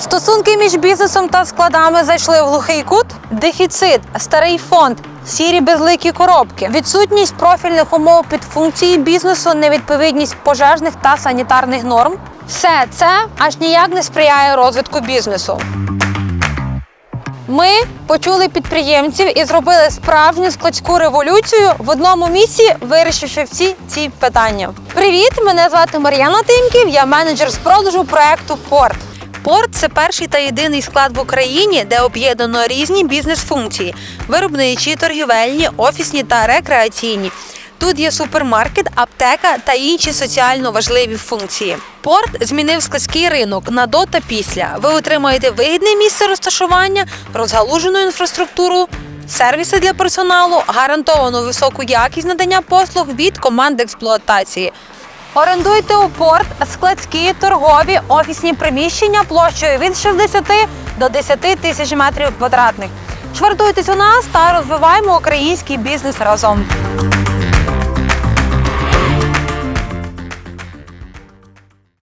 Стосунки між бізнесом та складами зайшли в глухий кут. Дефіцит, старий фонд, сірі безликі коробки, відсутність профільних умов під функції бізнесу, невідповідність пожежних та санітарних норм. Все це аж ніяк не сприяє розвитку бізнесу. Ми почули підприємців і зробили справжню складську революцію в одному місці, вирішивши всі ці питання. Привіт! Мене звати Мар'яна Тимків, я менеджер з продажу проекту Порт. Порт це перший та єдиний склад в Україні, де об'єднано різні бізнес-функції: виробничі, торгівельні, офісні та рекреаційні. Тут є супермаркет, аптека та інші соціально важливі функції. Порт змінив складський ринок на до та після. Ви отримаєте вигідне місце розташування, розгалужену інфраструктуру, сервіси для персоналу, гарантовану високу якість надання послуг від команд експлуатації. Орендуйте у порт складські, торгові, офісні приміщення площею від 60 до 10 тисяч метрів квадратних. Швартуйтесь у нас та розвиваємо український бізнес разом.